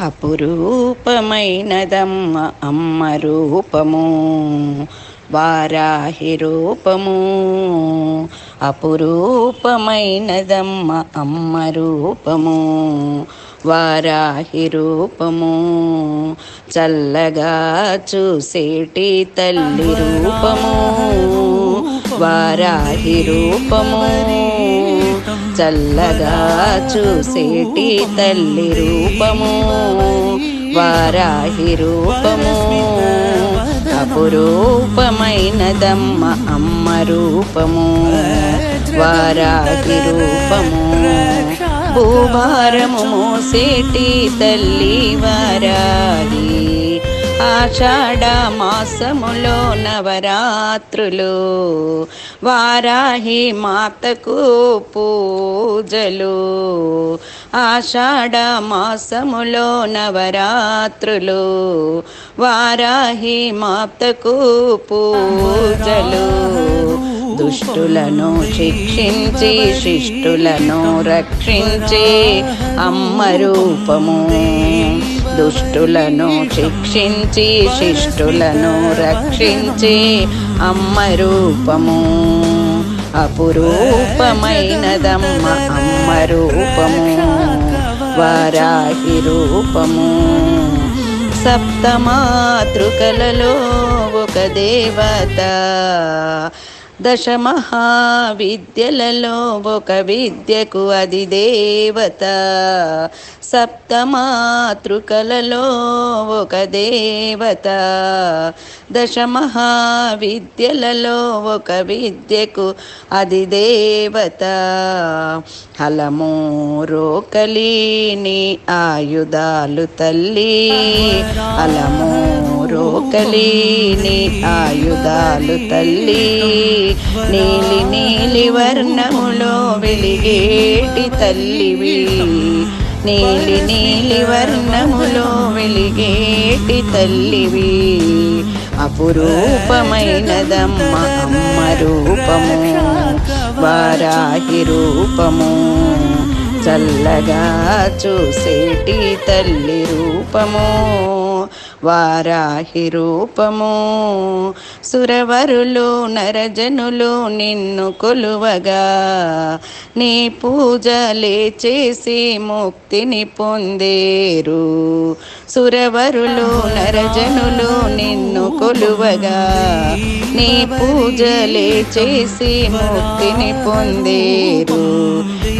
అపురూపమైనదమ్మ అమ్మ రూపము వారాహి రూపము. అపురూపమైనదమ్మ అమ్మ రూపము వారాహి రూపము. చల్లగా చూసేటి తల్లి రూపము వారాహి రూపము. చల్లగా చూసేటి తల్లి రూపము వారాహి రూపము. అపురూపమైనదమ్మ అమ్మ రూపము వారాహి రూపము. భూభారము మోసేటి తల్లి వారాహి. ఆషాఢ మాసములో నవరాత్రులు. వారాహి మాతకు పూజలు. ఆషాఢ మాసములో నవరాత్రులు. వారాహి మాతకు పూజలు. దుష్టులను శిక్షించి శిష్టులను రక్షించి అమ్మ రూపము. దుష్టులను శిక్షించి శిష్టులను రక్షించి అమ్మ రూపము అపురూపమైనదమ్మ అమ్మ రూపము వారాహి రూపము. సప్తమాతృకలలో ఒక దేవత. దశ మహావిద్యలలో ఒక విద్యకు అది దేవత సప్తమాతృకలలో ఒక దేవత. దశ మహావిద్యలలో ఒక విద్యకు అది దేవత హలము రోకలీని ఆయుధాలు తల్లి. హలము రోకలేని ఆయుధాలు తల్లి. నీలి నీలి వర్ణములో వెలిగేటి తల్లివి. నీలి నీలి వర్ణములో వెలిగేటి తల్లివి. అపురూపమైనదమ్మ అమ్మ రూపము. వారాహి రూపము. చల్లగా చూసేటి తల్లి రూపము. వారాహి రూపము. సురవరులు నరజనులు నిన్ను కొలువగా. నీ పూజలే చేసి ముక్తిని పొందేరు. సురవరులు నరజనులు నిన్ను కొలువగా. నీ పూజలే చేసి ముక్తిని పొందేరు.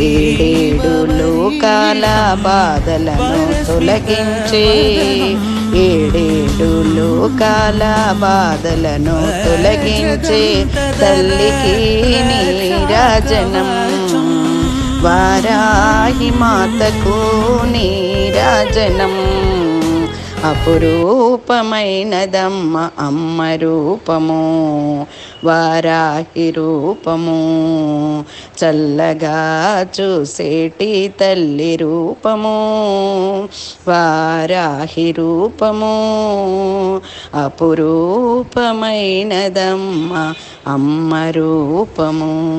ఏడేడు లోకాల బాధలను తొలగించే. ఏడేడు లోకాల బాధలను తొలగించే తల్లికి నీరాజనం. వారాహి మాతకు నీరాజనం. అపురూపమైనదమ్మ అమ్మ రూపము వారాహి రూపము. చల్లగా చూసేటి తల్లి రూపము వారాహి రూపము. అపురూపమైనదమ్మ అమ్మ రూపము.